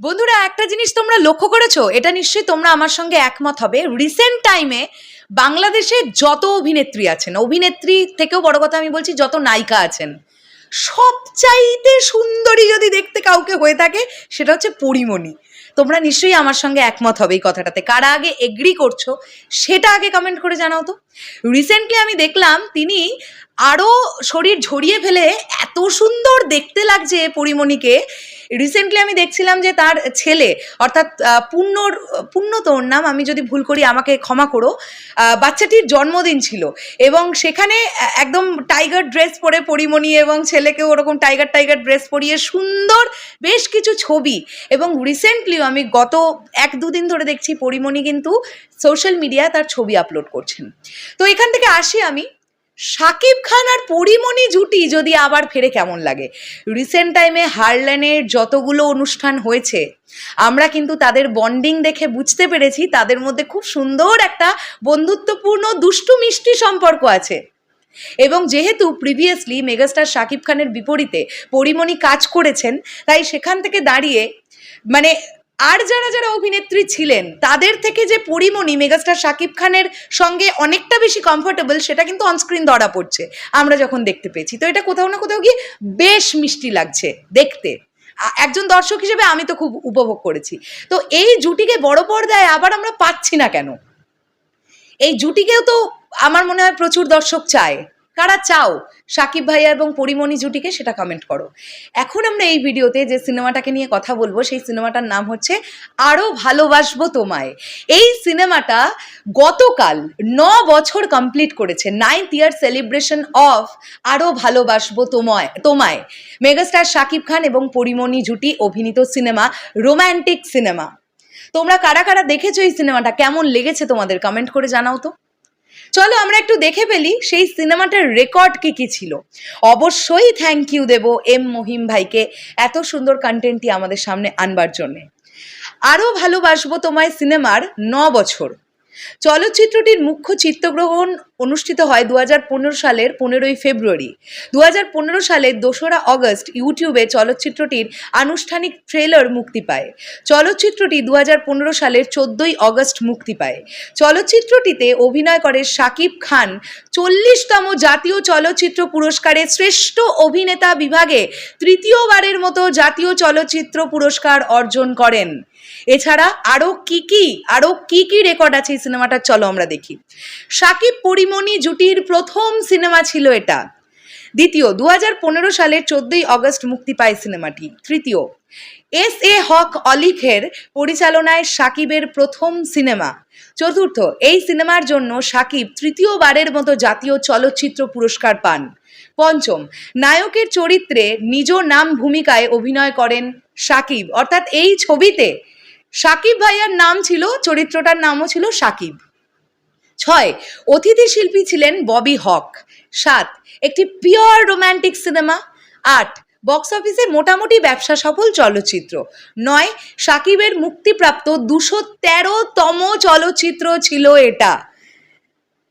বন্ধুরা, একটা জিনিস তোমরা লক্ষ্য করেছ? এটা নিশ্চয়ই তোমরা আমার সঙ্গে একমত হবে। রিসেন্ট টাইমে বাংলাদেশে যত অভিনেত্রী আছেন, অভিনেত্রী থেকেও বড় কথা আমি বলছি, যত নায়িকা আছেন, সবচাইতে সুন্দরী যদি দেখতে কাউকে হয়ে থাকে, সেটা হচ্ছে পরিমণি। তোমরা নিশ্চয়ই আমার সঙ্গে একমত হবে এই কথাটাতে। কারা আগে এগ্রি করছ, সেটা আগে কমেন্ট করে জানাও তো। রিসেন্টলি আমি দেখলাম, তিনি আরও শরীর ঝরিয়ে ফেলে এত সুন্দর দেখতে লাগছে পরিমণিকে রিসেন্টলি আমি দেখছিলাম যে তার ছেলে, অর্থাৎ পূর্ণর পূর্ণ তো ওর নাম আমি যদি ভুল করি, আমাকে ক্ষমা করো বাচ্চাটির জন্মদিন ছিল এবং সেখানে একদম টাইগার ড্রেস পরে পরিমণি এবং ছেলেকেও ওরকম টাইগার টাইগার ড্রেস পরিয়ে সুন্দর বেশ কিছু ছবি এবং রিসেন্টলিও আমি গত এক, দুদিন ধরে দেখছি পরিমণি কিন্তু সোশ্যাল মিডিয়ায় তার ছবি আপলোড করছেন। তো এখান থেকে আসি আমি। শাকিব খান আর পরিমণি জুটি যদি আবার ফেরে কেমন লাগে? রিসেন্ট টাইমে হারল্যানের যতগুলো অনুষ্ঠান হয়েছে, আমরা কিন্তু তাদের বন্ডিং দেখে বুঝতে পেরেছি, তাদের মধ্যে খুব সুন্দর একটা বন্ধুত্বপূর্ণ, দুষ্টু, মিষ্টি সম্পর্ক আছে। এবং যেহেতু প্রিভিয়াসলি মেগাস্টার শাকিব খানের বিপরীতে পরিমণি কাজ করেছেন, তাই সেখান থেকে দাঁড়িয়ে মানে আর যারা যারা অভিনেত্রী ছিলেন, তাদের থেকে যে পরিমণি মেগাস্টার শাকিব খানের সঙ্গে অনেকটা বেশি কমফোর্টেবল সেটা কিন্তু অনস্ক্রিন ধরা পড়ছে, আমরা যখন দেখতে পেয়েছি। তো এটা কোথাও না কোথাও গিয়ে বেশ মিষ্টি লাগছে দেখতে। একজন দর্শক হিসেবে আমি তো খুব উপভোগ করেছি। তো এই জুটিকে বড় পর্দায় আবার আমরা পাচ্ছি না কেন? এই জুটিকেও তো আমার মনে হয় প্রচুর দর্শক চায়। কারা চাও? সাকিব ভাইয়া এবং পরিমণি জুটিকে সেটা কমেন্ট করো। এখন আমরা এই ভিডিওতে যে সিনেমাটাকে নিয়ে কথা বলব, সেই সিনেমাটার নাম হচ্ছে আরও ভালোবাসবো তোমায়। এই সিনেমাটা গতকাল ন বছর কমপ্লিট করেছে নাইনথ ইয়ার সেলিব্রেশন অফ আরও ভালোবাসবো তোমায় তোমায়। মেগাস্টার শাকিব খান এবং পরিমণি জুটি অভিনীত সিনেমা রোম্যান্টিক সিনেমা তোমরা কারা কারা দেখেছ এই সিনেমাটা? কেমন লেগেছে তোমাদের? কমেন্ট করে জানাও তো। চলো আমরা একটু দেখে ফেলি সেই সিনেমাটার রেকর্ড কি কি ছিল। অবশ্যই thank you Dev M Mahim ভাইকে এত সুন্দর কন্টেন্টটি আমাদের সামনে আনবার জন্যে। আরও ভালোবাসবো তোমায় সিনেমার ন বছর। চলচ্চিত্রটির মুখ্য চিত্রগ্রহণ অনুষ্ঠিত হয় দু হাজার পনেরো সালের পনেরোই ফেব্রুয়ারি। দু হাজার পনেরো সালের দোসরা অগস্ট ইউটিউবে চলচ্চিত্রটির আনুষ্ঠানিক ট্রেলার মুক্তি পায়। চলচ্চিত্রটি দুহাজার পনেরো সালের চোদ্দোই অগস্ট মুক্তি পায়। চলচ্চিত্রটিতে অভিনয় করে শাকিব খান। চল্লিশতম জাতীয় চলচ্চিত্র পুরস্কারে শ্রেষ্ঠ অভিনেতা বিভাগে তৃতীয়বারের মতো জাতীয় চলচ্চিত্র পুরস্কার অর্জন করেন। এছাড়া আরও কি কি, আরও কি কি রেকর্ড আছে এই সিনেমাটার চলো আমরা দেখি। সাকিব পরিমণি জুটির প্রথম সিনেমা ছিল এটা। দ্বিতীয় দু হাজার পনেরো সালের চোদ্দই অগস্ট মুক্তি পায় সিনেমাটি। তৃতীয়, এস এ হক অলিখের পরিচালনায় সাকিবের প্রথম সিনেমা। চতুর্থ, এই সিনেমার জন্য সাকিব তৃতীয়বারের মতো জাতীয় চলচ্চিত্র পুরস্কার পান। পঞ্চম, নায়কের চরিত্রে নিজ নাম ভূমিকায় অভিনয় করেন সাকিব। অর্থাৎ এই ছবিতে সাকিব ভাইয়ার নাম ছিল, চরিত্রটার নামও ছিল সাকিব। ছয়, অতিথি শিল্পী ছিলেন ববি হক। সাত, একটি পিওর রোম্যান্টিক সিনেমা আট বক্স অফিসে মোটামুটি ব্যবসা সফল চলচ্চিত্র। নয়, সাকিবের মুক্তিপ্রাপ্ত দুশো তেরোতম চলচ্চিত্র ছিল এটা।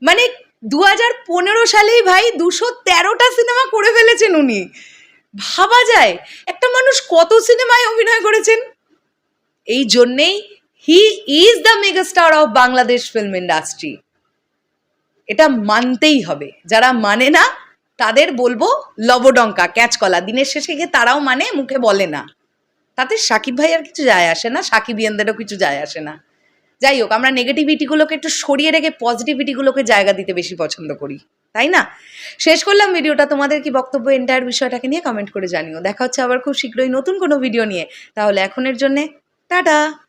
মানে দু হাজার পনেরো সালেই ভাই দুশো তেরোটা সিনেমা করে ফেলেছেন উনি। ভাবা যায়, একটা মানুষ কত সিনেমায় অভিনয় করেছেন? এই জন্যেই he is the megastar of Bangladesh film industry এটা মানতেই হবে। যারা মানে না, তাদের বলব লবডঙ্কা, ক্যাচকলা। দিনের শেষে গিয়ে তারাও মানে মুখে বলে না। তাতে সাকিব ভাই আর কিছু যায় আসে না, সাকিব ইয়ানদেরও কিছু যায় আসে না। যাই হোক, আমরা নেগেটিভিটিগুলোকে একটু সরিয়ে রেখে পজিটিভিটিগুলোকে জায়গা দিতে বেশি পছন্দ করি। তাই না? শেষ করলাম ভিডিওটা। তোমাদের কি বক্তব্য এন্টায়ার বিষয়টাকে নিয়ে কমেন্ট করে জানিও। দেখা হচ্ছে আবার খুব শীঘ্রই নতুন কোনো ভিডিও নিয়ে। তাহলে এখনের জন্যে টাটা!